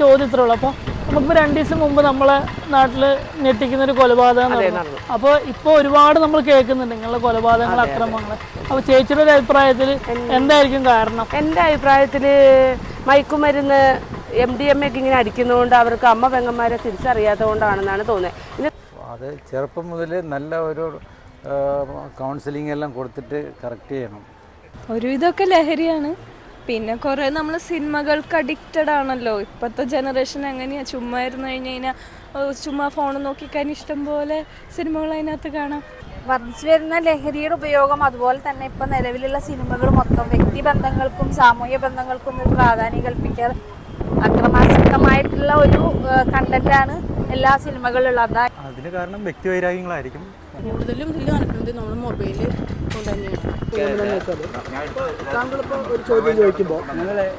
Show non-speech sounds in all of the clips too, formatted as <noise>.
ചോദ്യത്തിലുള്ളൂ അപ്പോൾ നമുക്കിപ്പോൾ രണ്ട് ദിവസം മുമ്പ് നമ്മളെ നാട്ടിൽ ഞെട്ടിക്കുന്ന ഒരു കൊലപാതകം നടന്നു. അപ്പോൾ ഇപ്പോൾ ഒരുപാട് നമ്മൾ കേൾക്കുന്നുണ്ട് നിങ്ങളുടെ കൊലപാതകങ്ങൾ അക്രമങ്ങൾ അപ്പോൾ ചേച്ചിയുടെ ഒരു അഭിപ്രായത്തിൽ എന്തായിരിക്കും കാരണം? എന്റെ അഭിപ്രായത്തിൽ മയക്കുമരുന്ന് എം ഡി എം ഒക്കെ ഇങ്ങനെ അടിക്കുന്നതുകൊണ്ട് അവർക്ക് അമ്മ പെങ്ങന്മാരെ തിരിച്ചറിയാത്തത് കൊണ്ടാണെന്നാണ് തോന്നുന്നത് അത് ചെറുപ്പം മുതൽ നല്ല ഒരു കൗൺസിലിംഗ് എല്ലാം കൊടുത്തിട്ട് കറക്റ്റ് ചെയ്യണം. ഒരു ഇതൊക്കെ ലഹരിയാണ്. പിന്നെ കുറേ നമ്മൾ സിനിമകൾക്ക് അഡിക്റ്റഡ് ആണല്ലോ. ഇപ്പോഴത്തെ ജനറേഷൻ എങ്ങനെയാ? ചുമ്മാ ഇരുന്ന് കഴിഞ്ഞ് കഴിഞ്ഞാൽ ചുമ്മാ ഫോൺ നോക്കിക്കാൻ ഇഷ്ടം പോലെ സിനിമകൾ അതിനകത്ത് കാണാം. വർദ്ധിച്ചു വരുന്ന ലഹരിയുടെ ഉപയോഗം അതുപോലെ തന്നെ ഇപ്പം നിലവിലുള്ള സിനിമകൾ മൊത്തം വ്യക്തി ബന്ധങ്ങൾക്കും സാമൂഹ്യ ബന്ധങ്ങൾക്കും ഒരു പ്രാധാന്യം കൽപ്പിക്കാതെ അക്രമാസക്തമായിട്ടുള്ള ഒരു കണ്ടന്റാണ് ആണ് എല്ലാ സിനിമകളിലുള്ളത് അതാ അതിന് കാരണം വ്യക്തിവൈരാഗ്യങ്ങളായിരിക്കും കൂടുതലും ഇതിൽ നടക്കുന്നത് നമ്മൾ മൊബൈൽ തന്നെയാണ് താങ്കളിപ്പോൾ ഒരു ചോദ്യം ചോദിക്കുമ്പോൾ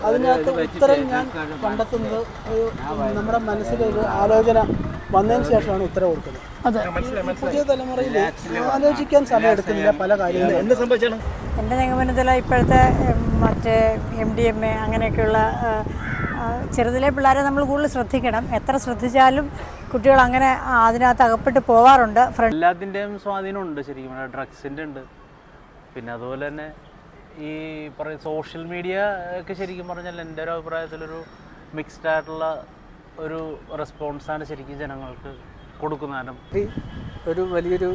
അതിനകത്ത് ഉത്തരം ഞാൻ കണ്ടെത്തുന്നത് ഒരു നമ്മുടെ മനസ്സിലൊരു ആലോചന വന്നതിന് ശേഷമാണ് ഉത്തരം കൊടുക്കുന്നത് അതെ. പുതിയ തലമുറയിൽ ആലോചിക്കാൻ സമയം എടുക്കുന്നില്ല പല കാര്യങ്ങളും. എന്ത് സംഭവിച്ചാണ്? എന്റെ നിഗമനത്തിൽ ഇപ്പോഴത്തെ മറ്റേ എം ഡി എം എ അങ്ങനെയൊക്കെയുള്ള ചെറുതിലെ പിള്ളേരെ നമ്മൾ കൂടുതൽ ശ്രദ്ധിക്കണം. എത്ര ശ്രദ്ധിച്ചാലും കുട്ടികൾ അങ്ങനെ അതിനകത്ത് അകപ്പെട്ട് പോവാറുണ്ട്. ഫ്രണ്ട് എല്ലാത്തിന്റെയും സ്വാധീനമുണ്ട് ശരിക്കും. ഡ്രഗ്സിന്റെ ഉണ്ട്. പിന്നെ അതുപോലെ തന്നെ ഈ പറയ സോഷ്യൽ മീഡിയ ഒക്കെ ശരിക്കും പറഞ്ഞാൽ എന്റെ ഒരു അഭിപ്രായത്തിലൊരു മിക്സ്ഡ് ആയിട്ടുള്ള ഒരു റെസ്പോൺസാണ് ശരിക്കും ജനങ്ങൾക്ക് കൊടുക്കുന്നത്. കാരണം ഒരു വലിയൊരു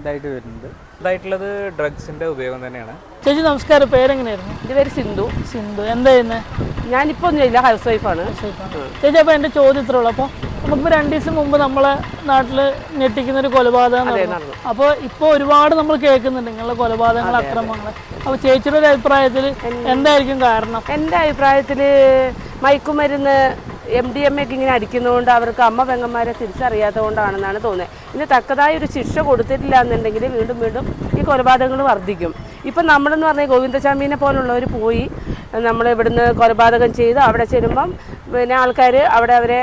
ഇതായിട്ട് വരുന്നത്. ഇതായിട്ടുള്ളത് ഡ്രഗ്സിന്റെ ഉപയോഗം തന്നെയാണ്. ചേച്ചി നമസ്കാരം. പേരെങ്ങനെയായിരുന്നു? എന്റെ പേര് സിന്ധു. സിന്ധു. എന്താ ചെയ്യുന്നത് ഞാനിപ്പോൾ ഒന്നും ഹൗസ് വൈഫാണ് ചേച്ചി അപ്പോൾ എന്റെ ചോദ്യത്തിലുള്ളൂ അപ്പോൾ നമുക്കിപ്പോൾ രണ്ട് ദിവസം മുമ്പ് നമ്മളെ നാട്ടിൽ ഞെട്ടിക്കുന്ന ഒരു കൊലപാതകം നടന്നു. നടന്നു. അപ്പോൾ ഇപ്പോൾ ഒരുപാട് നമ്മൾ കേൾക്കുന്നുണ്ട് നിങ്ങളുടെ കൊലപാതകങ്ങൾ അക്രമങ്ങൾ അപ്പോൾ ചേച്ചിയുടെ ഒരു അഭിപ്രായത്തിൽ എന്തായിരിക്കും കാരണം? എന്റെ അഭിപ്രായത്തിൽ മയക്കുമരുന്ന് എം ഡി എം എക്ക് ഇങ്ങനെ അടിക്കുന്നതുകൊണ്ട് അവർക്ക് അമ്മ പെങ്ങന്മാരെ തിരിച്ചറിയാത്തത് കൊണ്ടാണെന്നാണ് തോന്നുന്നത്. ഇനി തക്കതായ ഒരു ശിക്ഷ കൊടുത്തിട്ടില്ല എന്നുണ്ടെങ്കിൽ വീണ്ടും വീണ്ടും ഈ കൊലപാതകങ്ങൾ വർദ്ധിക്കും. ഇപ്പം നമ്മളെന്ന് പറഞ്ഞാൽ ഗോവിന്ദസ്വാമീനെ പോലുള്ളവർ പോയി നമ്മൾ ഇവിടുന്ന് കൊലപാതകം ചെയ്ത് അവിടെ ചെല്ലുമ്പം പിന്നെ ആൾക്കാർ അവിടെ അവരെ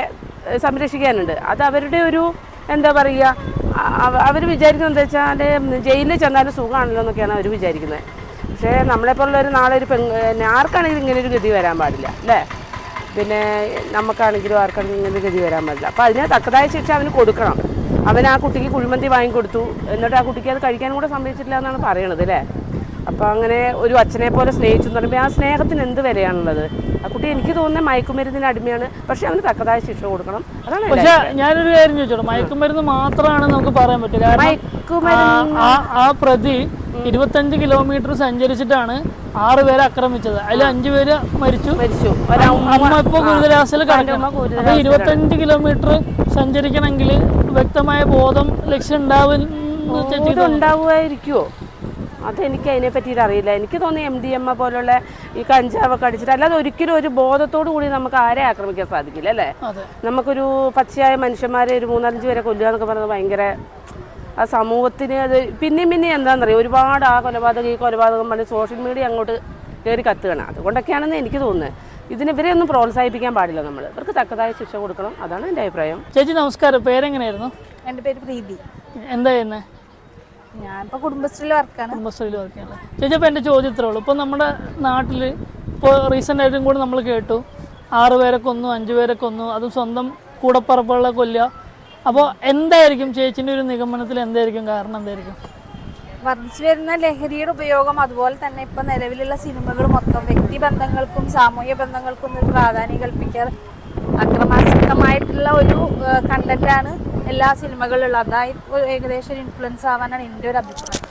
സംരക്ഷിക്കാനുണ്ട്. അത് അവരുടെ ഒരു എന്താ പറയുക അവർ വിചാരിക്കുന്നത് എന്താ വെച്ചാൽ ജയിലിൽ ചെന്നാലും സുഖമാണല്ലോ എന്നൊക്കെയാണ് അവർ വിചാരിക്കുന്നത്. പക്ഷേ നമ്മളെപ്പോലുള്ളൊരു നാളെ ഒരു പെങ്ങ് ആർക്കാണെങ്കിലും ഇങ്ങനെ ഒരു ഗതി വരാൻ പാടില്ല അല്ലേ? പിന്നെ നമുക്കാണെങ്കിലും ആർക്കാണെങ്കിലും ഇങ്ങനെ ഗതി വരാൻ പറ്റില്ല. അപ്പോൾ അതിന് തക്കതായ ശിക്ഷ അവന് കൊടുക്കണം. അവൻ ആ കുട്ടിക്ക് കുഴിമന്തി വാങ്ങിക്കൊടുത്തു. എന്നിട്ട് ആ കുട്ടിക്ക് അത് കഴിക്കാൻ കൂടെ സമ്മതിച്ചിട്ടില്ല എന്നാണ് പറയണത് അല്ലേ? അപ്പോൾ അങ്ങനെ ഒരു അച്ഛനെ പോലെ സ്നേഹിച്ചു എന്ന് പറയുമ്പോൾ ആ സ്നേഹത്തിന് എന്ത് വിലയാണുള്ളത്? ആ കുട്ടി എനിക്ക് തോന്നുന്നത് മയക്കുമരുന്നിന് അടിമയാണ്. പക്ഷേ അവന് തക്കതായ ശിക്ഷ കൊടുക്കണം. അതാണ് പക്ഷെ. ഞാനൊരു കാര്യം ചോദിച്ചോളൂ മയക്കുമരുന്ന് മാത്രമാണ് നമുക്ക് പറയാൻ പറ്റില്ല മയക്കുമരുന്ന് ആ- പ്രതി ഇരുപത്തഞ്ച് കിലോമീറ്റർ സഞ്ചരിച്ചിട്ടാണ് ആറ് പേരെ ആക്രമിച്ചത്. അതിൽ അഞ്ചു പേര് മരിച്ചു. മരിച്ചു. അമ്മ ഇപ്പൊ ഗുരുതരാവസ്ഥയിൽ കിടക്കണം. അപ്പൊ ഇരുപത്തഞ്ച് കിലോമീറ്റർ സഞ്ചരിക്കണമെങ്കിൽ വ്യക്തമായ ബോധം ലക്ഷ്യം ഉണ്ടാവും ഉണ്ടാവുമായിരിക്കുമോ അതെനിക്ക് അതിനെ പറ്റിയിട്ട് അറിയില്ല. എനിക്ക് തോന്നി എം ഡി എം എ പോലുള്ള ഈ കഞ്ചാവൊക്കെ അടിച്ചിട്ട് അല്ലാതെ ഒരിക്കലും ഒരു ബോധത്തോടു കൂടി നമുക്ക് ആരെ ആക്രമിക്കാൻ സാധിക്കില്ല അല്ലേ? നമുക്കൊരു പച്ചയായ മനുഷ്യന്മാരെ ഒരു മൂന്നാലഞ്ച് പേരെ കൊല്ലുക എന്നൊക്കെ പറയുന്നത് ഭയങ്കര ആ സമൂഹത്തിന് അത് പിന്നെയും പിന്നെയും എന്താണെന്നറിയാം? ഒരുപാട് ആ കൊലപാതകം ഈ കൊലപാതകം പറഞ്ഞ് സോഷ്യൽ മീഡിയ അങ്ങോട്ട് കയറി കത്തുകയാണ്. അതുകൊണ്ടൊക്കെയാണെന്ന് എനിക്ക് തോന്നുന്നത് ഇതിന് ഇവരെ ഒന്നും പ്രോത്സാഹിപ്പിക്കാൻ പാടില്ല നമ്മൾ ഇവർക്ക് തക്കതായ ശിക്ഷ കൊടുക്കണം. അതാണ് എന്റെ അഭിപ്രായം. ചേച്ചി നമസ്കാരം. പേരെങ്ങനെയായിരുന്നു? എന്റെ പേര് പ്രീതി. എന്താ ചെയ്യുന്നത് ഞാനിപ്പോൾ കുടുംബശ്രീയിൽ വർക്കാണ് കുടുംബശ്രീയിൽ വർക്കാണ് ചേച്ചി അപ്പൊ എന്റെ ചോദ്യം ഇത്രേ ഉള്ളൂ. ഇപ്പൊ നമ്മുടെ നാട്ടിൽ ഇപ്പോൾ റീസെന്റ് ആയിട്ടും കൂടി നമ്മൾ കേട്ടു. ആറ് പേരെ കൊന്നു അഞ്ച് പേരെ കൊന്നു. അതും സ്വന്തം കൂടപ്പറപ്പുകളെ കൊല്ല അപ്പോൾ എന്തായിരിക്കും ചേച്ചിന്റെ ഒരു നിഗമനത്തിൽ എന്തായിരിക്കും? കാരണം എന്തായിരിക്കും? വർദ്ധിച്ചു വരുന്ന ലഹരിയുടെ ഉപയോഗം അതുപോലെ തന്നെ ഇപ്പൊ നിലവിലുള്ള സിനിമകൾ മൊത്തം വ്യക്തി ബന്ധങ്ങൾക്കും സാമൂഹ്യ ബന്ധങ്ങൾക്കും ഒരു പ്രാധാന്യം കൽപ്പിക്കാറ് അക്രമാസക്തമായിട്ടുള്ള ഒരു കണ്ടന്റാണ് എല്ലാ സിനിമകളിലും അതായി ഒരു ഏകദേശം ഇൻഫ്ലുവൻസ് ആവാനാണ് എന്റെ ഒരു അഭിപ്രായം.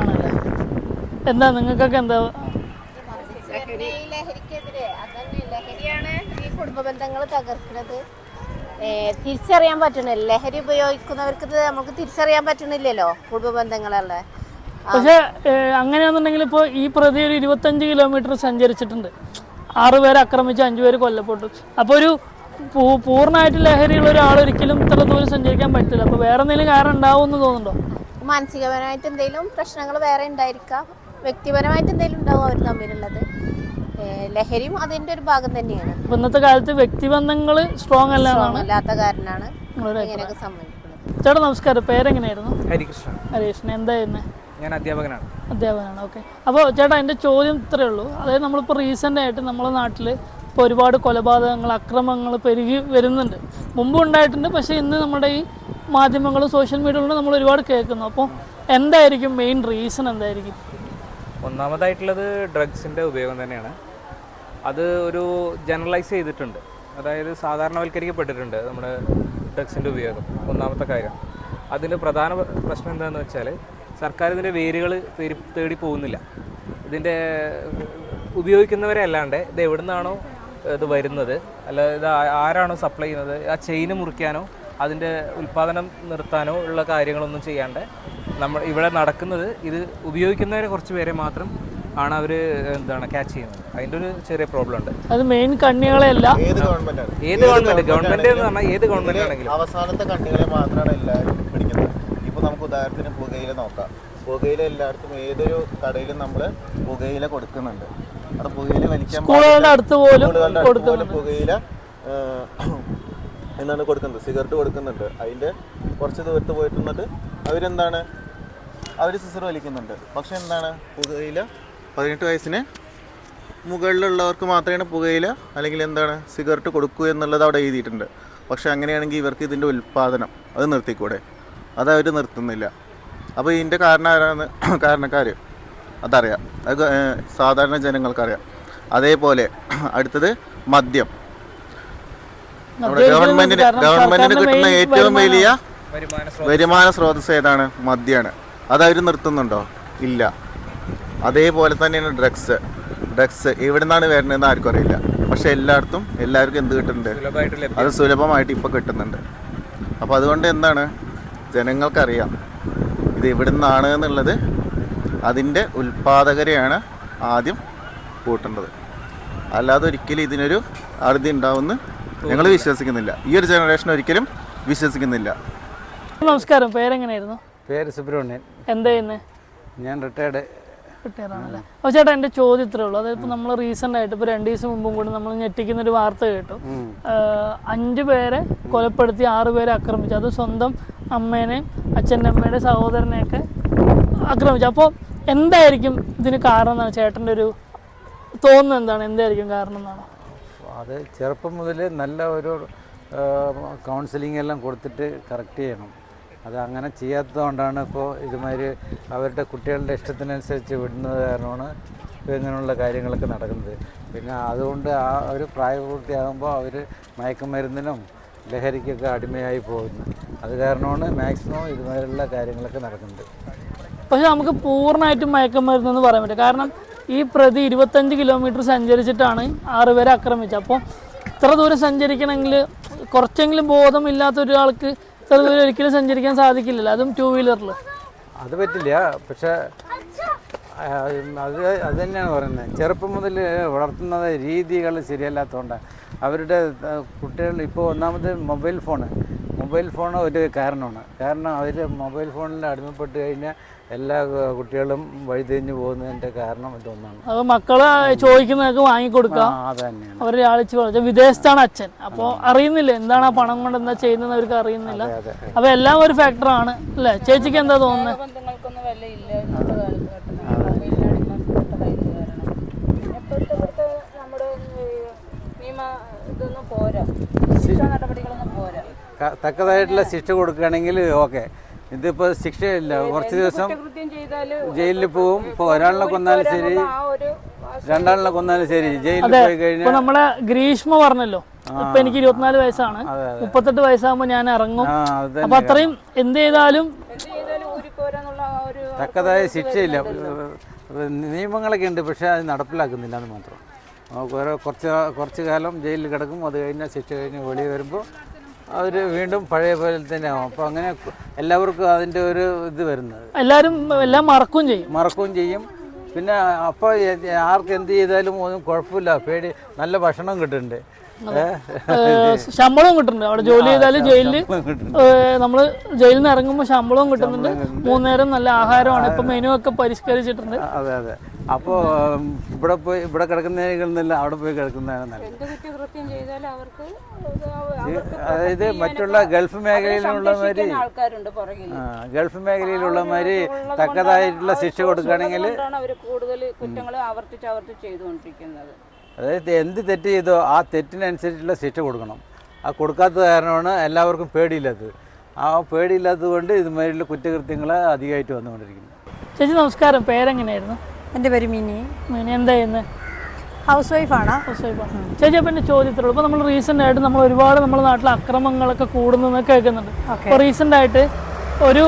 ആണല്ലേ എന്താ നിങ്ങൾക്കൊക്കെ എന്താ? ലഹരിക്കെതിരെ അതന്നെ ലഹരിയാണ് ഈ കുടുംബ ബന്ധങ്ങൾ തകർക്കുന്നത് തിരിച്ചറിയാൻ പറ്റണില്ല. ലഹരി ഉപയോഗിക്കുന്നവർക്ക് ഇത് നമുക്ക് തിരിച്ചറിയാൻ പറ്റണില്ലല്ലോ കുടുംബ ബന്ധങ്ങളല്ലേ പക്ഷേ അങ്ങനെയാണെന്നുണ്ടെങ്കിൽ ഇപ്പോൾ ഈ പ്രതി ഒരു ഇരുപത്തഞ്ച് കിലോമീറ്റർ സഞ്ചരിച്ചിട്ടുണ്ട്. ആറ് പേരെ ആക്രമിച്ച് അഞ്ച് പേര് കൊല്ലപ്പെട്ടു. അപ്പോൾ ഒരു പൂർണമായിട്ട് ലഹരിയുള്ള ഒരാൾ ഒരിക്കലും ഇത്ര ദൂരം സഞ്ചരിക്കാൻ പറ്റില്ല അപ്പോൾ വേറെ എന്തെങ്കിലും കാരണം ഉണ്ടാവും എന്ന് തോന്നുന്നുണ്ടോ? മാനസികപരമായിട്ട് എന്തെങ്കിലും പ്രശ്നങ്ങൾ വേറെ ഉണ്ടായിരിക്കാം. വ്യക്തിപരമായിട്ട് എന്തെങ്കിലും ഉണ്ടാവും അവർ തമ്മിലുള്ളത്. ലഹരിയും അതിന്റെ ഒരു ഭാഗം തന്നെയാണ്. ഇന്നത്തെ കാലത്ത് വ്യക്തിബന്ധങ്ങൾ സ്ട്രോങ് അല്ലാത്ത കാരണമാണ് ഇങ്ങനെയൊക്കെ സംഭവിക്കുന്നത്. ചേട്ടാ നമസ്കാരം. പേരെങ്ങനെയായിരുന്നു? ഹരികൃഷ്ണൻ. ഹരികൃഷ്ണൻ. എന്താ ചെയ്യുന്നത് ഞാൻ അധ്യാപകനാണ്. അധ്യാപകനാണ്. ഓക്കെ. അപ്പോൾ ചേട്ടാ എന്റെ ചോദ്യം ഇത്രയേ ഉള്ളൂ. അതായത് നമ്മളിപ്പോൾ റീസെന്റ് ആയിട്ട് നമ്മുടെ നാട്ടിൽ ഇപ്പോൾ ഒരുപാട് കൊലപാതകങ്ങൾ അക്രമങ്ങൾ പെരുകി വരുന്നുണ്ട്. മുമ്പ് ഉണ്ടായിട്ടുണ്ട് പക്ഷേ ഇന്ന് നമ്മുടെ ഈ മാധ്യമങ്ങളും സോഷ്യൽ മീഡിയകളിലും നമ്മൾ ഒരുപാട് കേൾക്കുന്നു. അപ്പോൾ എന്തായിരിക്കും മെയിൻ റീസൺ എന്തായിരിക്കും? ഒന്നാമതായിട്ടുള്ളത് ഡ്രഗ്സിന്റെ ഉപയോഗം തന്നെയാണ്. അത് ഒരു ജനറലൈസ് ചെയ്തിട്ടുണ്ട്. അതായത് സാധാരണവൽക്കരിക്കപ്പെട്ടിട്ടുണ്ട് നമ്മുടെ ഡ്രഗ്സിന്റെ ഉപയോഗം. ഒന്നാമത്തെ കാര്യം. അതിന്റെ പ്രധാന പ്രശ്നം എന്താണെന്ന് വെച്ചാൽ സർക്കാർ ഇതിന്റെ വേരുകൾ തേടി തേടി പോകുന്നില്ല. ഇതിന്റെ ഉപയോഗിക്കുന്നവരെ അല്ലാണ്ട് ഇത് എവിടെ നിന്നാണോ ഇത് വരുന്നത്. അല്ല ഇത് ആരാണോ സപ്ലൈ ചെയ്യുന്നത്? ആ ചെയിന് മുറിക്കാനോ അതിന്റെ ഉൽപ്പാദനം നിർത്താനോ ഉള്ള കാര്യങ്ങളൊന്നും ചെയ്യാണ്ട് നമ്മൾ ഇവിടെ നടക്കുന്നത് ഇത് ഉപയോഗിക്കുന്നവരെ കുറച്ച് പേരെ മാത്രം ആണ് അവർ എന്താണ് ക്യാച്ച് ചെയ്യുന്നത്. അതിന്റെ ഒരു ചെറിയ പ്രോബ്ലം ഉണ്ട്. അത് മെയിൻ കണ്ണികളെയല്ല. ഏത് ഗവൺമെന്റാണ് ഏത് ഗവൺമെന്റ് ഗവൺമെന്റ് എന്ന് പറഞ്ഞാൽ ഏത് ഗവൺമെന്റ് ആണെങ്കിലും. അവസാനത്തെ കണ്ണികളെ മാത്രമാണ് എല്ലാവരും പിടിക്കുന്നത്. ഇപ്പോൾ നമുക്ക് ഉദാഹരണത്തിന് പുകയില നോക്കാം. പുകയില എല്ലായിടത്തും ഏതൊരു കടയിലും നമ്മൾ പുകയില കൊടുക്കുന്നുണ്ട്. പുകയില വലിക്കാൻ സ്കൂളുകളുടെ അടുത്ത് പോലും കൊടുക്കുന്നുണ്ട് പുകയില എന്താണ് കൊടുക്കുന്നത്. സിഗരറ്റ് കൊടുക്കുന്നുണ്ട്. അതിന്റെ കുറച്ച് ദൂരത്ത് പോയിട്ട് നിന്നിട്ട് അവരെന്താണ്? അവർ സിസർ വലിക്കുന്നുണ്ട്. പക്ഷെ എന്താണ്? പുകയില പതിനെട്ട് വയസ്സിന് മുകളിലുള്ളവർക്ക് മാത്രമേ പുകയില അല്ലെങ്കിൽ എന്താണ് സിഗരറ്റ് കൊടുക്കുക എന്നുള്ളത് അവിടെ എഴുതിയിട്ടുണ്ട്. പക്ഷെ അങ്ങനെയാണെങ്കിൽ ഇവർക്ക് ഇതിന്റെ ഉൽപ്പാദനം അത് നിർത്തിക്കൂടെ? അതവർ നിർത്തുന്നില്ല. അപ്പോൾ ഇതിന്റെ കാരണം ആരാണ്? കാരണക്കാർ അതറിയാം. അത് സാധാരണ ജനങ്ങൾക്കറിയാം. അതേപോലെ <clears throat> അടുത്തത് മദ്യം. നമ്മുടെ ഗവൺമെന്റിന് ഗവൺമെന്റിന് കിട്ടുന്ന ഏറ്റവും വലിയ വരുമാന സ്രോതസ് ഏതാണ്? മദ്യമാണ് അത് അവർ നിർത്തുന്നുണ്ടോ? ഇല്ല. അതേപോലെ തന്നെയാണ് ഡ്രഗ്സ്. ഡ്രഗ്സ് എവിടെ നിന്നാണ് വരുന്നതെന്ന് ആർക്കും അറിയില്ല. പക്ഷെ എല്ലായിടത്തും എല്ലാവർക്കും എന്ത് കിട്ടുന്നുണ്ട്? അത് സുലഭമായിട്ട് ഇപ്പോൾ കിട്ടുന്നുണ്ട്. അപ്പോൾ അതുകൊണ്ട് എന്താണ്? ജനങ്ങൾക്കറിയാം. ഇത് എവിടെ നിന്നാണ് എന്നുള്ളത് അതിന്റെ ഉൽപാദകരെയാണ് ആദ്യം കൂട്ടേണ്ടത്. അല്ലാതെ ഒരിക്കലും ഇതിനൊരു അറുതി ഉണ്ടാവുമെന്ന് ഞങ്ങൾ വിശ്വസിക്കുന്നില്ല. ഈ ഒരു ജനറേഷൻ ഒരിക്കലും വിശ്വസിക്കുന്നില്ല. നമസ്കാരം. പേരെങ്ങനെയായിരുന്നു? പേര് സുബ്രഹ്മണ്യൻ. എന്താ ചെയ്യുന്നത് ഞാൻ റിട്ടയർഡ് റിട്ടയറാണല്ലേ? അപ്പോൾ ചേട്ടാ എന്റെ ചോദ്യം ഇത്രേ ഉള്ളൂ. അതായത് ഇപ്പോൾ നമ്മൾ റീസെന്റ് ആയിട്ട് ഇപ്പോൾ രണ്ട് ദിവസം മുമ്പും കൂടി നമ്മൾ ഞെട്ടിക്കുന്ന ഒരു വാർത്ത കേട്ടു. അഞ്ച് പേരെ കൊലപ്പെടുത്തി ആറ് പേരെ ആക്രമിച്ചു. അത് സ്വന്തം അമ്മേനെയും അച്ഛന്റെ അമ്മയുടെ സഹോദരനെയൊക്കെ ആക്രമിച്ചു. അപ്പോൾ എന്തായിരിക്കും ഇതിന് കാരണം എന്നാണ് ചേട്ടന്റെ ഒരു തോന്നുന്നത് എന്താണ്? എന്തായിരിക്കും കാരണം എന്നാണ്? അത് ചെറുപ്പം മുതൽ നല്ല ഒരു കൗൺസിലിംഗ് എല്ലാം കൊടുത്തിട്ട് കറക്റ്റ് ചെയ്യണം. അത് അങ്ങനെ ചെയ്യാത്തതുകൊണ്ടാണ് ഇപ്പോൾ ഇതുമാതിരി അവരുടെ കുട്ടികളുടെ ഇഷ്ടത്തിനനുസരിച്ച് വിടുന്നത് കാരണമാണ് ഇങ്ങനെയുള്ള കാര്യങ്ങളൊക്കെ നടക്കുന്നത്. പിന്നെ അതുകൊണ്ട് ആ ഒരു പ്രായപൂർത്തിയാകുമ്പോൾ അവർ മയക്കുമരുന്നിനും ലഹരിക്കൊക്കെ അടിമയായി പോകുന്നു. അത് കാരണമാണ് മാക്സിമം ഇതുമാതിരിയുള്ള കാര്യങ്ങളൊക്കെ നടക്കുന്നത്. പക്ഷെ നമുക്ക് പൂർണമായിട്ടും മയക്കമരുന്നെന്ന് പറയാൻ പറ്റും കാരണം ഈ പ്രതി ഇരുപത്തഞ്ച് കിലോമീറ്റർ സഞ്ചരിച്ചിട്ടാണ് ആറ് പേരെ ആക്രമിച്ചത്. അപ്പോൾ ഇത്ര ദൂരം സഞ്ചരിക്കണമെങ്കിൽ കുറച്ചെങ്കിലും ബോധമില്ലാത്ത ഒരാൾക്ക് ഇത്ര ദൂരം ഒരിക്കലും സഞ്ചരിക്കാൻ സാധിക്കില്ലല്ലോ. അതും ടൂ വീലറിൽ അത് പറ്റില്ല. പക്ഷേ അത് അത് തന്നെയാണ് പറയുന്നത്. ചെറുപ്പം മുതൽ വളർത്തുന്നത് രീതികൾ ശരിയല്ലാത്തതുകൊണ്ട് അവരുടെ കുട്ടികൾ ഇപ്പോൾ ഒന്നാമത് മൊബൈൽ ഫോണ്. മൊബൈൽ ഫോൺ ഒരു കാരണമാണ്. കാരണം അവർ മൊബൈൽ ഫോണിൽ അടിമപ്പെട്ട് കഴിഞ്ഞാൽ എല്ലാ കുട്ടികളും വഴിതിരിഞ്ഞു പോകുന്നതിന്റെ കാരണം ഇതൊന്നാണ്. അത് മക്കൾ ചോദിക്കുന്നതൊക്കെ വാങ്ങിക്കൊടുക്കാം ആ അത് തന്നെയാണ് അവർ ലാളിച്ച് വളർത്തുക വിദേശത്താണ് അച്ഛൻ. അപ്പോൾ അറിയുന്നില്ല എന്താണ് ആ പണം കൊണ്ട് എന്താ ചെയ്യുന്നത് അവർക്ക് അറിയുന്നില്ല. അപ്പൊ അപ്പോൾ എല്ലാം ഒരു ഫാക്ടറാണ് അല്ലേ? ചേച്ചിക്ക് എന്താ തോന്നുന്നത് തക്കതായിട്ടുള്ള ശിക്ഷ കൊടുക്കുകയാണെങ്കിൽ ഓക്കെ. ഇതിപ്പോൾ ശിക്ഷയില്ല കുറച്ച് ദിവസം ജയിലിൽ പോവും. ഇപ്പൊ ഒരാളിനെ കൊന്നാലും ശരി. രണ്ടാളിനെ കൊന്നാലും ശരി. ജയിലിൽ പോയി ഇപ്പൊ കഴിഞ്ഞാൽ നമ്മളെ ഗ്രീഷ്മ പറഞ്ഞല്ലോ. ഇപ്പൊ എനിക്ക് ഇരുപത്തിനാല് വയസ്സാണ്. അതെ, അതെ. മുപ്പത്തെട്ട് വയസ്സാകുമ്പോ ഞാൻ ഇറങ്ങും. അത് അപ്പൊ അത്രയും എന്ത് ചെയ്താലും തക്കതായ ശിക്ഷയില്ല. നിയമങ്ങളൊക്കെ ഉണ്ട് പക്ഷെ അത് നടപ്പിലാക്കുന്നില്ല എന്ന് മാത്രം. കുറച്ച് കുറച്ച് കാലം ജയിലിൽ കിടക്കും. അത് കഴിഞ്ഞാൽ ശിക്ഷ കഴിഞ്ഞ് വെളിയിൽ വരുമ്പോൾ അവർ വീണ്ടും പഴയ പോലെ തന്നെ ആവും അപ്പോൾ അങ്ങനെ എല്ലാവർക്കും അതിന്റെ ഒരു ഇത് വരുന്നത്. എല്ലാവരും എല്ലാം മറക്കും ചെയ്യും. മറക്കുകയും ചെയ്യും. പിന്നെ അപ്പോൾ ആർക്ക് എന്ത് ചെയ്താലും ഒന്നും കുഴപ്പമില്ല. പേടി നല്ല ഭക്ഷണം കിട്ടുന്നുണ്ട്. ശമ്പളവും കിട്ടുന്നുണ്ട്. അവിടെ ജോലി ചെയ്താലും ജയിലിൽ നമ്മൾ നമ്മൾ ജയിലിൽ നിന്ന് ഇറങ്ങുമ്പോൾ ശമ്പളവും കിട്ടുന്നുണ്ട്. മൂന്നേരം നല്ല ആഹാരമാണ്. ഇപ്പൊ മെനു ഒക്കെ പരിഷ്കരിച്ചിട്ടുണ്ട്. അതെ അതെ. അപ്പോൾ ഇവിടെ പോയി ഇവിടെ കിടക്കുന്നതിനല്ല അവിടെ പോയി കിടക്കുന്നതാണ് നല്ലത്. അതായത് മറ്റുള്ള ഗൾഫ് മേഖലയിലുള്ള മാതിരി ആൾക്കാരുണ്ട് പുറകിൽ ആ, ഗൾഫ് മേഖലയിലുള്ള മാതിരി തക്കതായിട്ടുള്ള ശിക്ഷ കൊടുക്കുകയാണെങ്കിൽ അവർ കൂടുതൽ കുറ്റങ്ങൾ ആവർത്തിച്ച് ആവർത്തിച്ച് ചെയ്തുകൊണ്ടിരിക്കുന്നത്. അതായത് എന്ത് തെറ്റ് ചെയ്തോ ആ തെറ്റിനനുസരിച്ചുള്ള ശിക്ഷ കൊടുക്കണം. ആ കൊടുക്കാത്തത് കാരണമാണ് എല്ലാവർക്കും പേടിയില്ലാത്തത്. ആ പേടിയില്ലാത്തത് കൊണ്ട് ഇതുമാതിരിയുള്ള കുറ്റകൃത്യങ്ങൾ അധികമായിട്ട് വന്നുകൊണ്ടിരിക്കുന്നു. ചേച്ചി നമസ്കാരം. പേരെങ്ങനെയായിരുന്നു? എന്റെ പേര് മിനി. മിനി എന്താ ചെയ്യുന്നത് ഹൗസ് വൈഫാണ് ഹൗസ് വൈഫാണ് ചേച്ചി അപ്പം എന്റെ ചോദ്യത്തിലുള്ളൂ. ഇപ്പോൾ നമ്മൾ റീസെന്റ് ആയിട്ട് നമ്മൾ ഒരുപാട് നമ്മുടെ നാട്ടിൽ അക്രമങ്ങളൊക്കെ കൂടുന്നതെന്ന് കേൾക്കുന്നുണ്ട്. അപ്പോൾ റീസെന്റ് ആയിട്ട് ഒരു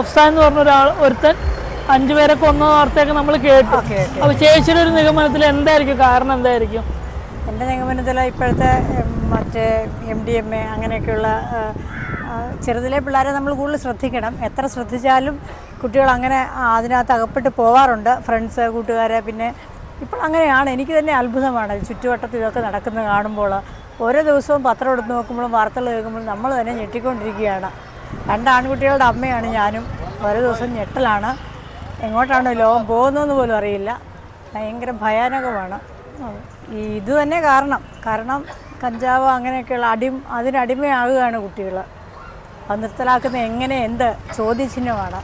അഫ്സാൻ എന്ന് പറഞ്ഞ ഒരാൾ ഒരുത്തൻ അഞ്ചു പേരെ കൊന്ന വാർത്തയൊക്കെ നമ്മൾ കേട്ടു. അപ്പോൾ ചേച്ചിയുടെ ഒരു നിഗമനത്തിൽ എന്തായിരിക്കും? കാരണം എന്തായിരിക്കും? എന്റെ നിഗമനത്തിൽ ഇപ്പോഴത്തെ മറ്റേ എം ഡി എം എ അങ്ങനെയൊക്കെയുള്ള ചെറുതിലെ പിള്ളേരെ നമ്മൾ കൂടുതൽ ശ്രദ്ധിക്കണം. എത്ര ശ്രദ്ധിച്ചാലും കുട്ടികൾ അങ്ങനെ അതിനകത്ത് അകപ്പെട്ട് പോവാറുണ്ട്. ഫ്രണ്ട്സ് കൂട്ടുകാരെ പിന്നെ ഇപ്പോൾ അങ്ങനെയാണ്. എനിക്ക് തന്നെ അത്ഭുതമാണ്. ചുറ്റുവട്ടത്തിൽ ഇതൊക്കെ നടക്കുന്നത് കാണുമ്പോൾ ഓരോ ദിവസവും പത്രം എടുത്ത് നോക്കുമ്പോഴും വാർത്തകൾ കേൾക്കുമ്പോഴും നമ്മൾ തന്നെ ഞെട്ടിക്കൊണ്ടിരിക്കുകയാണ്. രണ്ട് ആൺകുട്ടികളുടെ അമ്മയാണ് ഞാനും. ഓരോ ദിവസം ഞെട്ടലാണ്. എങ്ങോട്ടാണ് ലോകം പോകുന്നതെന്ന് പോലും അറിയില്ല. ഭയങ്കര ഭയാനകമാണ്. ഇത് തന്നെ കാരണം. കാരണം കഞ്ചാവ് അങ്ങനെയൊക്കെയുള്ള അടി അതിനടിമയാകുകയാണ് കുട്ടികൾ. അത് നിർത്തലാക്കുന്ന എങ്ങനെ എന്ത് ചോദ്യചിഹ്നമാണ്.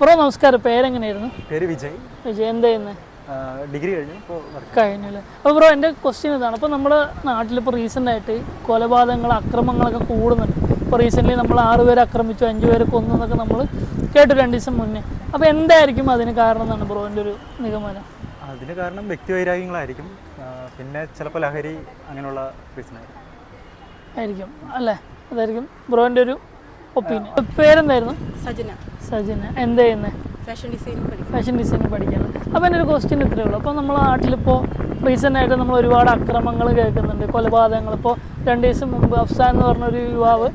ബ്രോ നമസ്കാരം പേരെങ്ങനെയായിരുന്നു? പേര് വിജയ്. വിജയ് എന്താ ചെയ്യുന്നത് ഡിഗ്രി കഴിഞ്ഞു കഴിഞ്ഞു കഴിഞ്ഞല്ലേ? അപ്പോൾ ബ്രോ എന്റെ ക്വസ്റ്റ്യൻ ഇതാണ്. അപ്പോൾ നമ്മുടെ നാട്ടിലിപ്പോൾ റീസെന്റ് ആയിട്ട് കൊലപാതകങ്ങൾ അക്രമങ്ങളൊക്കെ കൂടുന്നുണ്ട്. ഇപ്പോൾ റീസെന്റ്ലി നമ്മൾ ആറ് പേരെ ആക്രമിച്ചു അഞ്ച് പേരെ കൊന്നു എന്നൊക്കെ നമ്മൾ കേട്ടു രണ്ട് ദിവസം മുന്നേ. അപ്പോൾ എന്തായിരിക്കും അതിന് കാരണം എന്നാണ് ബ്രോന്റെ ഒരു നിഗമനം? അതിന് കാരണം വ്യക്തിവൈരാഗ്യങ്ങളായിരിക്കും പിന്നെ ചിലപ്പോൾ ലഹരി അങ്ങനെയുള്ള റീസൺ ആയിരിക്കും. അല്ലേ? അതായിരിക്കും ബ്രോന്റെ ഒരു ഒപ്പീനിയൻ പേരെന്തായിരുന്നു? സജന. സജന. എന്താ ചെയ്യുന്നത് ഫാഷൻ പഠിക്കും ഫാഷൻ ഡിസൈനിങ് പഠിക്കുന്നത് അപ്പോൾ എന്റെ ഒരു ക്വസ്റ്റ്യൻ ഇത്രയേ ഉള്ളൂ. അപ്പോൾ നമ്മളെ നാട്ടിലിപ്പോൾ റീസെന്റ് ആയിട്ട് നമ്മൾ ഒരുപാട് അക്രമങ്ങൾ കേൾക്കുന്നുണ്ട് കൊലപാതകങ്ങൾ. ഇപ്പോൾ രണ്ട് ദിവസം മുമ്പ് അഫ്സാൻ എന്ന് പറഞ്ഞൊരു യുവാവ്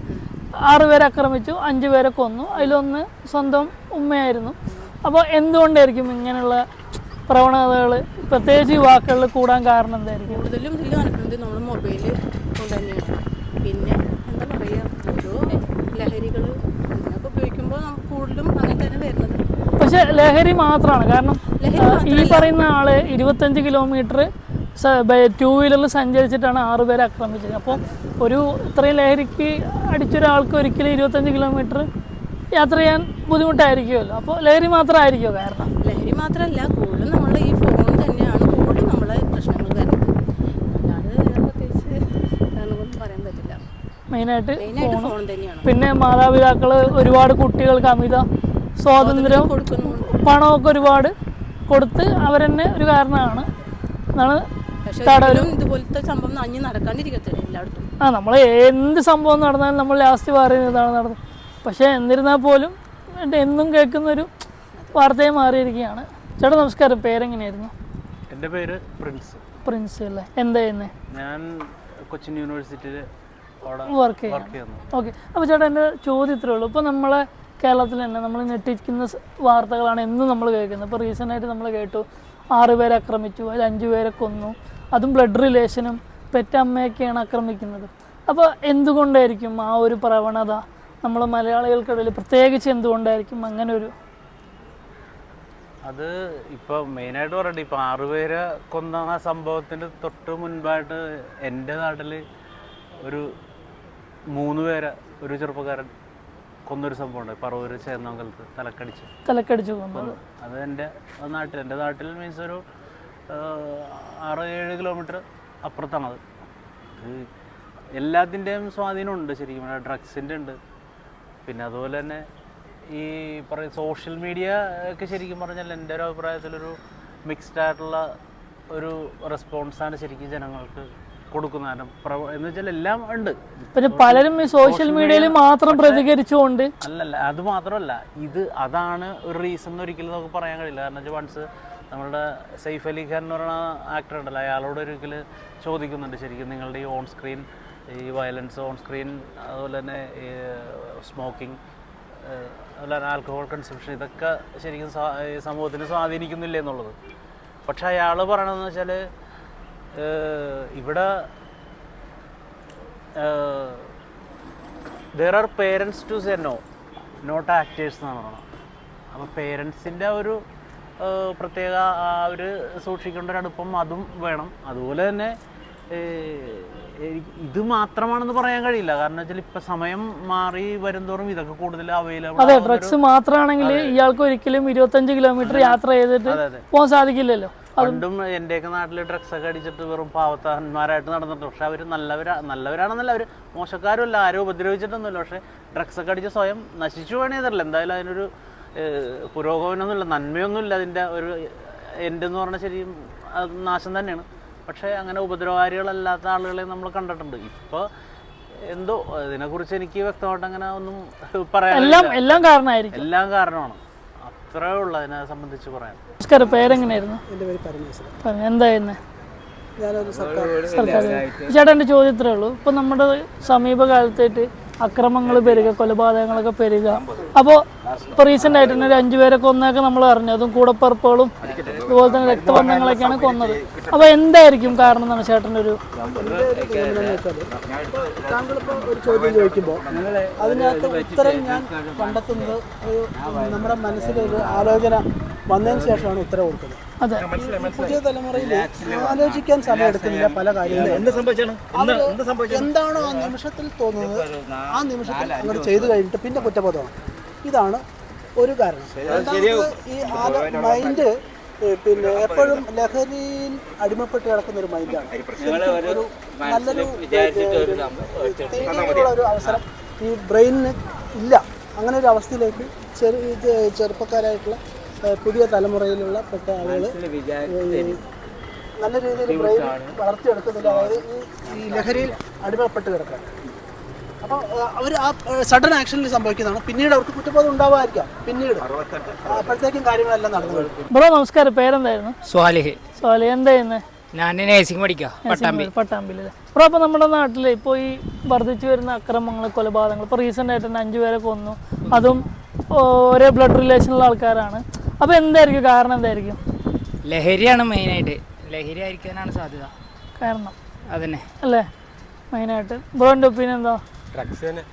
ആറ് പേരെ ആക്രമിച്ചു അഞ്ച് പേരെ കൊന്നു. അതിലൊന്ന് സ്വന്തം ഉമ്മയായിരുന്നു. അപ്പോൾ എന്തുകൊണ്ടായിരിക്കും ഇങ്ങനെയുള്ള പ്രവണതകൾ പ്രത്യേകിച്ച് യുവാക്കളിൽ കൂടാൻ കാരണം എന്തായിരിക്കും? കൂടുതലും ഇതിൽ നടക്കുന്നത് നമ്മൾ മൊബൈൽ കൊണ്ട് തന്നെയാണ് പിന്നെ എന്താ പറയുക ഓരോ ലഹരികൾ അങ്ങനെയൊക്കെ ഉപയോഗിക്കുമ്പോൾ നമുക്ക് കൂടുതലും അങ്ങനെ തന്നെ വരുന്നത് പക്ഷെ ലഹരി മാത്രമാണ് കാരണം ഈ പറയുന്ന ആൾ ഇരുപത്തഞ്ച് കിലോമീറ്റർ ടൂ വീലറിൽ സഞ്ചരിച്ചിട്ടാണ് ആറ് പേരെ ആക്രമിച്ചത്. അപ്പോൾ ഒരു ഇത്രയും ലഹരിക്ക് അടിച്ചൊരാൾക്ക് ഒരിക്കലും ഇരുപത്തഞ്ച് കിലോമീറ്റർ യാത്ര ചെയ്യാൻ ബുദ്ധിമുട്ടായിരിക്കുമല്ലോ. അപ്പോൾ ലഹരി മാത്രമായിരിക്കുമോ കാരണം? ലഹരി മാത്രമല്ല കൂടുതലും നമ്മൾ ഈ ഫോൺ തന്നെയാണ് കൂടുതലും നമ്മളെ പ്രശ്നങ്ങൾ വരുന്നത്. അല്ലാതെ വേറെ പ്രത്യേകിച്ച് കാരണമൊന്നും പറയാൻ പറ്റില്ല. മെയിനായിട്ട് ഫോൺ. തന്നെയാണ്. പിന്നെ മാതാപിതാക്കൾ ഒരുപാട് കുട്ടികൾക്ക് അമിത സ്വാതന്ത്ര്യം പണമൊക്കെ ഒരുപാട് കൊടുത്ത് അവരെന്നെ ഒരു കാരണമാണ്. എന്നാണ് പക്ഷെ ഇതുപോലത്തെ സംഭവം അഞ്ഞ് നടക്കാണ്ടിരിക്കത്തില്ല എല്ലായിടത്തും. ആ നമ്മൾ എന്ത് സംഭവം നടന്നാലും നമ്മൾ ലാസ്റ്റ് പറയുന്നതാണ് നടന്നത്. പക്ഷെ എന്നിരുന്നാൽ പോലും എന്നും കേൾക്കുന്നൊരു വാർത്തയെ മാറിയിരിക്കുകയാണ്. ചേട്ടാ നമസ്കാരം. പേരെങ്ങനെയായിരുന്നു? എന്റെ പേര് പ്രിൻസ്. പ്രിൻസ് അല്ലേ? എന്താ ചെയ്യുന്നത് ഞാൻ കൊച്ചിൻ യൂണിവേഴ്സിറ്റിയിൽ അവിടെ വർക്ക് വർക്ക് ചെയ്യുന്നു. ഓക്കെ അപ്പോൾ ചേട്ടാ എന്റെ ചോദ്യം ഇത്രേ ഉള്ളൂ. ഇപ്പോൾ നമ്മളെ കേരളത്തിൽ തന്നെ നമ്മൾ ഞെട്ടിക്കുന്ന വാർത്തകളാണ് എന്നും നമ്മൾ കേൾക്കുന്നത്. ഇപ്പോൾ റീസെന്റ് ആയിട്ട് നമ്മൾ കേട്ടു. ആറ് പേരെ ആക്രമിച്ചു അതിൽ അഞ്ച് പേരെ കൊന്നു. അതും ബ്ലഡ് റിലേഷനും പെറ്റമ്മയൊക്കെയാണ് ആക്രമിക്കുന്നത്. അപ്പോൾ എന്തുകൊണ്ടായിരിക്കും ആ ഒരു പ്രവണത? നമ്മൾ മലയാളികൾക്കിടയിൽ പ്രത്യേകിച്ച് എന്തുകൊണ്ടായിരിക്കും അങ്ങനെ ഒരു അത് ഇപ്പോൾ മെയിനായിട്ട് പറയട്ടെ ഇപ്പോൾ ആറുപേരെ കൊന്ന ആ സംഭവത്തിന്റെ തൊട്ട് മുൻപായിട്ട് എന്റെ നാട്ടിൽ ഒരു മൂന്ന് പേരെ ഒരു ചെറുപ്പക്കാരൻ കൊന്നൊരു സംഭവമുണ്ട്. പറവൂര് ചേന്നമംഗലത്ത് തലക്കടിച്ച്. തലക്കടിച്ച് കൊന്നത്. അത് എന്റെ നാട്ടിൽ എന്റെ നാട്ടിൽ മീൻസ് ഒരു ആറ് ഏഴ് കിലോമീറ്റർ അപ്പുറത്താണ് അത്. എല്ലാത്തിന്റെയും സ്വാധീനമുണ്ട് ശരിക്കും. ഡ്രഗ്സിന്റെ ഉണ്ട്. പിന്നെ അതുപോലെ തന്നെ ഈ പറയും സോഷ്യൽ മീഡിയ ഒക്കെ ശരിക്കും പറഞ്ഞാൽ എന്റെ ഒരു അഭിപ്രായത്തിലൊരു മിക്സ്ഡ് ആയിട്ടുള്ള ഒരു റെസ്പോൺസാണ് ശരിക്കും ജനങ്ങൾക്ക് കൊടുക്കുന്നത് കാരണം പ്രവ- എന്ന് വെച്ചാൽ എല്ലാം ഉണ്ട്. പിന്നെ പലരും ഈ സോഷ്യൽ മീഡിയയിൽ മാത്രം പ്രതികരിച്ചുകൊണ്ട്. അല്ലല്ല അത് മാത്രമല്ല ഇത് അതാണ് ഒരു റീസൺ എന്ന് ഒരിക്കലും നമുക്ക് പറയാൻ കഴിയില്ല. കാരണം വെച്ചാൽ വൺസ് നമ്മളുടെ സൈഫ് അലി ഖാൻ എന്ന് പറയുന്ന ആക്ടർ ഉണ്ടല്ലോ അയാളോട് ഒരിക്കൽ ചോദിക്കുന്നുണ്ട് ശരിക്കും നിങ്ങളുടെ ഈ ഓൺ സ്ക്രീൻ ഈ വയലൻസ് ഓൺ സ്ക്രീൻ അതുപോലെ തന്നെ സ്മോക്കിംഗ് അതുപോലെ തന്നെ ആൽക്കഹോൾ കൺസംഷൻ ഇതൊക്കെ ശരിക്കും സമൂഹത്തിന് സ്വാധീനിക്കുന്നില്ല എന്നുള്ളത്. പക്ഷെ അയാൾ പറയണതെന്ന് വെച്ചാൽ ഇവിടെ there are parents to say no not actors എന്നാണ് പറയുന്നത് അപ്പോൾ പേരൻസിന്റെ ഒരു പ്രത്യേക ആ ഒരു സൂക്ഷിക്കേണ്ട ഒരു അടുപ്പം അതും വേണം. അതുപോലെ തന്നെ ഇത് മാത്രമാണെന്ന് പറയാൻ കഴിയില്ല. കാരണം വെച്ചാൽ ഇപ്പൊ സമയം മാറി വരുന്തോറും ഇതൊക്കെ കൂടുതൽ അവൈലബിൾ അതെ ഡ്രഗ്സ് മാത്രമാണെങ്കിൽ ഇയാൾക്ക് ഒരിക്കലും ഇരുപത്തഞ്ച് കിലോമീറ്റർ യാത്ര ചെയ്തിട്ട്. പോകാൻ സാധിക്കില്ലല്ലോ. പണ്ടും എന്റെയൊക്കെ നാട്ടിൽ ഡ്രഗ്സൊക്കെ അടിച്ചിട്ട് വെറും പാവത്താന്മാരായിട്ട് നടന്നിട്ടുണ്ട്. പക്ഷെ അവർ നല്ലവരാ നല്ലവരാണെന്നല്ല അവർ മോശക്കാരുമല്ല ആരും ഉപദ്രവിച്ചിട്ടൊന്നുമില്ല. പക്ഷെ ഡ്രഗ്സ് ഒക്കെ അടിച്ച് സ്വയം നശിച്ചു തരില്ല എന്തായാലും അതിനൊരു പുരോഗമനമൊന്നുമില്ല നന്മയൊന്നുമില്ല അതിന്റെ ഒരു എന്റെ എന്ന് പറഞ്ഞാൽ ശരിയും അത് നാശം തന്നെയാണ്. പക്ഷെ അങ്ങനെ ഉപദ്രവകാരികളല്ലാത്ത ആളുകളെ നമ്മൾ കണ്ടിട്ടുണ്ട്. ഇപ്പോൾ എന്തോ ഇതിനെക്കുറിച്ച് എനിക്ക് വ്യക്തമായിട്ട് അങ്ങനെ ഒന്നും പറയാൻ എല്ലാം എല്ലാം കാരണമായിരിക്കും. എല്ലാം കാരണമാണ്. അത്രേ ഉള്ളൂ അതിനെ സംബന്ധിച്ച് പറയാൻ. നമസ്കാരം പേരെങ്ങനെയായിരുന്നു? എന്റെ പേര് പരമേശ്വരൻ. പറഞ്ഞു എന്തായിരുന്നു? ഞാനൊരു സർക്കാർ സർക്കാർ ചേട്ടാ എന്റെ ചോദ്യം ഇത്രേ ഉള്ളൂ. ഇപ്പം നമ്മുടെ സമീപകാലത്തായിട്ട് അക്രമങ്ങൾ പെരുക കൊലപാതകങ്ങളൊക്കെ പെരുക. അപ്പോൾ ഇപ്പോൾ റീസെന്റ് ആയിട്ട് തന്നെ ഒരു അഞ്ചു പേരെ കൊന്നൊക്കെ നമ്മൾ അറിഞ്ഞു. അതും കൂടപ്പറപ്പുകളും അതുപോലെ തന്നെ രക്തബന്ധങ്ങളൊക്കെയാണ് കൊന്നത്. അപ്പോൾ എന്തായിരിക്കും കാരണം എന്നാണ് ചേട്ടന്റെ ഒരു ഒരു ചോദ്യം ചോദിക്കുമ്പോൾ അതിനകത്ത് ഉത്തരം ഞാൻ കണ്ടെത്തുന്നത് നമ്മുടെ മനസ്സിലൊരു ആലോചന വന്നതിന് ശേഷമാണ് ഉത്തരം കൊടുക്കുന്നത് അതെ. പുതിയ തലമുറയിൽ ആലോചിക്കാൻ സമയം എടുക്കുന്നില്ല പല കാര്യങ്ങളും. എന്താണോ ആ നിമിഷത്തിൽ തോന്നുന്നത് ആ നിമിഷത്തിൽ അങ്ങോട്ട് ചെയ്തു കഴിഞ്ഞിട്ട് പിന്നെ കുറ്റബോധമാണ്. ഇതാണ് ഒരു കാരണം. ഈ മൈൻഡ് പിന്നെ എപ്പോഴും ലഹരിയിൽ അടിമപ്പെട്ട് കിടക്കുന്ന ഒരു മൈൻഡാണ് ഒരു നല്ലൊരു തിങ്കിങ്ങിനുള്ള ഒരു അവസരം ഈ ബ്രെയിനിന് ഇല്ല. അങ്ങനെ ഒരു അവസ്ഥയിലേക്ക് ചെറു ചെറുപ്പക്കാരായിട്ടുള്ള പുതിയ തലമുറയിലുള്ള പെട്ട ആളുകൾ നല്ല രീതിയിൽ ബ്രെയിൻ വളർത്തിയെടുക്കുന്നില്ല അതായത് ഈ ഈ ലഹരിയിൽ അടിമപ്പെട്ട് കിടക്കാൻ അപ്പോൾ അവർ ആ സഡൻ ആക്ഷനിൽ സംഭവിക്കുന്നതാണ്. പിന്നീട് അവർക്ക് കുറ്റബോധം ഉണ്ടാവാതിരിക്കാം. പിന്നീട് അപ്പോഴത്തേക്കും കാര്യങ്ങളെല്ലാം നടന്നു ബ്രോ നമസ്കാരം. പേരെന്തായിരുന്നു? സ്വാലിഹ് സ്വാലിഹ് എന്താ ചെയ്യുന്നത് ഞാൻ നേഴ്സിംഗ് പഠിക്കാം പട്ടാമ്പി. പട്ടാമ്പിയിൽ ബ്രോ അപ്പോൾ നമ്മുടെ നാട്ടിൽ ഇപ്പോൾ ഈ വർദ്ധിച്ചു വരുന്ന അക്രമങ്ങൾ കൊലപാതകങ്ങൾ ഇപ്പോൾ റീസെന്റ് ആയിട്ട് തന്നെ അഞ്ചു പേരെ കൊന്നു. അതും ഒരേ ബ്ലഡ് റിലേഷനുള്ള ആൾക്കാരാണ്. അപ്പോൾ എന്തായിരിക്കും? കാരണം എന്തായിരിക്കും? ലഹരിയാണ് മെയിനായിട്ട് ലഹരി ആയിരിക്കാനാണ് സാധ്യത. കാരണം. അതന്നെ. അല്ലേ? മെയിനായിട്ട് ബ്രോന്റെ ഒപ്പീനിയൻ എന്താ? ഡ്രഗ്സ് തന്നെ.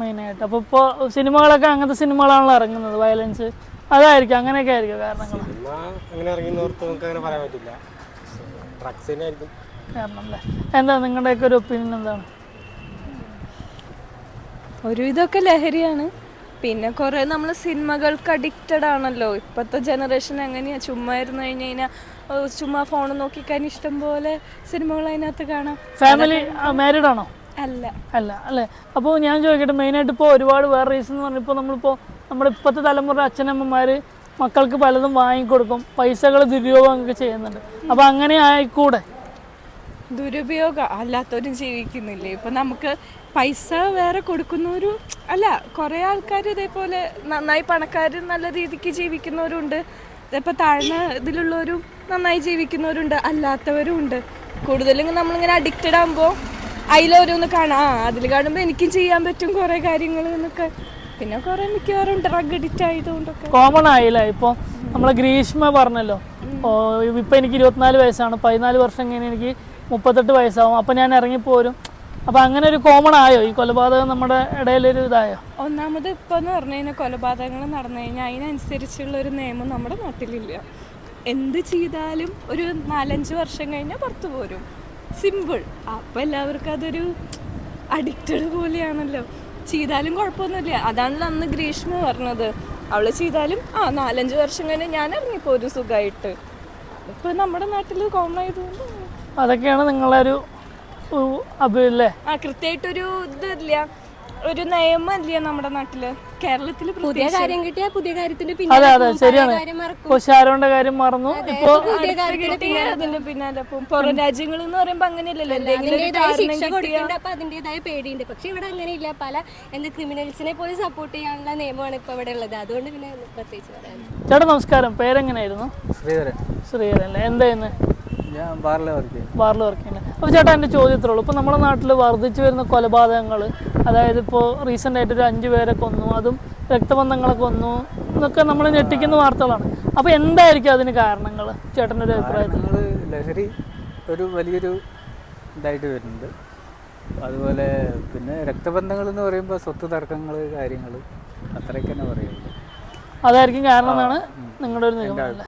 മെയിനായിട്ട് അപ്പോൾ ഇപ്പോൾ സിനിമകളൊക്കെ അങ്ങനത്തെ സിനിമകളാണല്ലോ ഇറങ്ങുന്നത് വയലൻസ് അതായിരിക്കും. അങ്ങനെയൊക്കെ ആയിരിക്കും കാരണങ്ങൾ. അങ്ങനെ ഇറങ്ങുന്നവർക്ക് നമുക്ക് അങ്ങനെ പറയാൻ പറ്റില്ല. ഡ്രഗ്സ് തന്നെ ആയിരിക്കും. കാരണം അല്ലേ? എന്താ നിങ്ങളുടെയൊക്കെ ഒരു ഒപ്പീനിയൻ എന്താണ്? ഒരു ഇതൊക്കെ ലഹരിയാണ്. പിന്നെ കുറേ നമ്മൾ സിനിമകൾക്ക് അഡിക്റ്റഡ് ആണല്ലോ. ഇപ്പോഴത്തെ ജനറേഷൻ എങ്ങനെയാ? ചുമ്മാ ഇരുന്ന് കഴിഞ്ഞ് കഴിഞ്ഞാൽ ചുമ്മാ ഫോൺ നോക്കിക്കാൻ ഇഷ്ടം പോലെ സിനിമകൾ അതിനകത്ത് കാണാം. ഫാമിലി മാരീഡ് ആണോ? അല്ല. അല്ല അല്ലേ? അപ്പോൾ ഞാൻ ചോദിക്കട്ടെ മെയിനായിട്ട് ഇപ്പോൾ ഒരുപാട് വേറെ റീസൺ എന്ന് പറഞ്ഞപ്പോൾ നമ്മളിപ്പോൾ നമ്മുടെ ഇപ്പോഴത്തെ തലമുറ അച്ഛനമ്മമാർ മക്കൾക്ക് പലതും വാങ്ങിക്കൊടുക്കും പൈസകൾ ദുരുപയോഗമൊക്കെ ചെയ്യുന്നുണ്ട്. അപ്പോൾ അങ്ങനെ ആയിക്കൂടെ? ദുരുപയോഗം അല്ലാത്തവരും ജീവിക്കുന്നില്ലേ? ഇപ്പം നമുക്ക് പൈസ വേറെ കൊടുക്കുന്നവരും അല്ല കുറേ ആൾക്കാർ ഇതേപോലെ നന്നായി പണക്കാർ നല്ല രീതിക്ക് ജീവിക്കുന്നവരുണ്ട്. ഇതേപ്പോൾ താഴ്ന്ന ഇതിലുള്ളവരും നന്നായി ജീവിക്കുന്നവരുണ്ട് അല്ലാത്തവരും ഉണ്ട്. കൂടുതലും നമ്മളിങ്ങനെ അഡിക്റ്റഡ് ആകുമ്പോൾ അതിലോരോന്ന് കാണാം. ആ അതിൽ കാണുമ്പോൾ എനിക്കും ചെയ്യാൻ പറ്റും കുറേ കാര്യങ്ങൾ എന്നൊക്കെ. പിന്നെ കുറേ മിക്കവാറും ഡ്രഗ് അഡിക്റ്റ് ആയതുകൊണ്ടൊക്കെ. കോമൺ ആയില്ലേ? ഇപ്പോൾ നമ്മളെ ഗ്രീഷ്മ പറഞ്ഞല്ലോ. ഓ ഇപ്പം എനിക്ക് ഇരുപത്തിനാല് വയസ്സാണ്. പതിനാല് വർഷം കഴിഞ്ഞ് എനിക്ക് മുപ്പത്തെട്ട് വയസ്സാവും. അപ്പം ഞാൻ ഇറങ്ങിപ്പോരും. അപ്പം അങ്ങനെ ഒരു കോമൺ ആയോ? ഈ കൊലപാതകം നമ്മുടെ ഇടയിൽ ഒരു ഇതായോ? ഒന്നാമത് ഇപ്പൊ എന്ന് പറഞ്ഞു കഴിഞ്ഞാൽ കൊലപാതകങ്ങൾ നടന്നു കഴിഞ്ഞാൽ അതിനനുസരിച്ചുള്ള ഒരു നിയമം നമ്മുടെ നാട്ടിലില്ല. എന്ത് ചെയ്താലും ഒരു നാലഞ്ച് വർഷം കഴിഞ്ഞാൽ പുറത്തു പോരും. സിമ്പിൾ അപ്പം എല്ലാവർക്കും അതൊരു അഡിക്റ്റഡ് പോലെയാണല്ലോ. ചെയ്താലും കുഴപ്പമൊന്നുമില്ല. അതാണല്ലോ അന്ന് ഗ്രീഷ്മ പറഞ്ഞത്. അവൾ ചെയ്താലും ആ നാലഞ്ച് വർഷം കഴിഞ്ഞ് ഞാൻ ഇറങ്ങിപ്പോരും സുഖമായിട്ട് ഇപ്പം നമ്മുടെ നാട്ടിൽ കോമൺ ആയതുകൊണ്ട് അതൊക്കെയാണ് നിങ്ങളെ ഒരു അഭില്ലേ ആ കൃത്യമായിട്ടൊരു ഇതില്ല. ഒരു നിയമം ഇല്ല നമ്മുടെ നാട്ടിൽ. കേരളത്തിൽ പുതിയ കാര്യം കിട്ടിയ പുതിയ കാര്യത്തിന്റെ അതെ അതെ ശരിയാണ് പഴയ കാര്യം മറന്നു. ഇപ്പോ അതിന്റെ പിന്നാലെ പുറം രാജ്യങ്ങൾ എന്ന് പറയുമ്പോ അങ്ങനെയല്ലല്ലോ. അതിന്റേതായ പേടിയുണ്ട്. പക്ഷെ ഇവിടെ അങ്ങനെയില്ല. പല എന്ത് ക്രിമിനൽസിനെ പോലും സപ്പോർട്ട് ചെയ്യാനുള്ള നിയമമാണ് ഇപ്പൊ ഇവിടെ ഉള്ളത്. അതുകൊണ്ട് പിന്നെ പ്രത്യേകിച്ച് പറയാൻ ചേട്ടാ നമസ്കാരം. പേരെങ്ങനെയായിരുന്നു? ശ്രീധരൻ. ശ്രീധരൻ അല്ലേ? എന്താ ചെയ്യുന്നത് ഞാൻ ബാറിലെ വർക്ക് ചെയ്യും ബാറിൽ വർക്ക് അപ്പോൾ ചേട്ടാ എന്റെ ചോദ്യത്തിലുള്ളൂ ഇപ്പോൾ നമ്മുടെ നാട്ടിൽ വർദ്ധിച്ചു വരുന്ന കൊലപാതകങ്ങൾ അതായത് ഇപ്പോൾ റീസെന്റ് ആയിട്ട് ഒരു അഞ്ച് പേരെ കൊന്നു അതും രക്തബന്ധങ്ങളെ കൊന്നു എന്നൊക്കെ നമ്മൾ ഞെട്ടിക്കുന്ന വാർത്തകളാണ്. അപ്പോൾ എന്തായിരിക്കും അതിന് കാരണങ്ങൾ ചേട്ടന്റെ ഒരു അഭിപ്രായത്തിൽ ലഹരി ഒരു വലിയൊരു ഇതായിട്ട് വരുന്നുണ്ട്. അതുപോലെ പിന്നെ രക്തബന്ധങ്ങൾ എന്ന് പറയുമ്പോൾ സ്വത്ത് തർക്കങ്ങൾ കാര്യങ്ങൾ അത്രയൊക്കെ തന്നെ പറയുള്ളൂ അതായിരിക്കും കാരണം എന്നാണ് നിങ്ങളുടെ ഒരു നിഗമനം.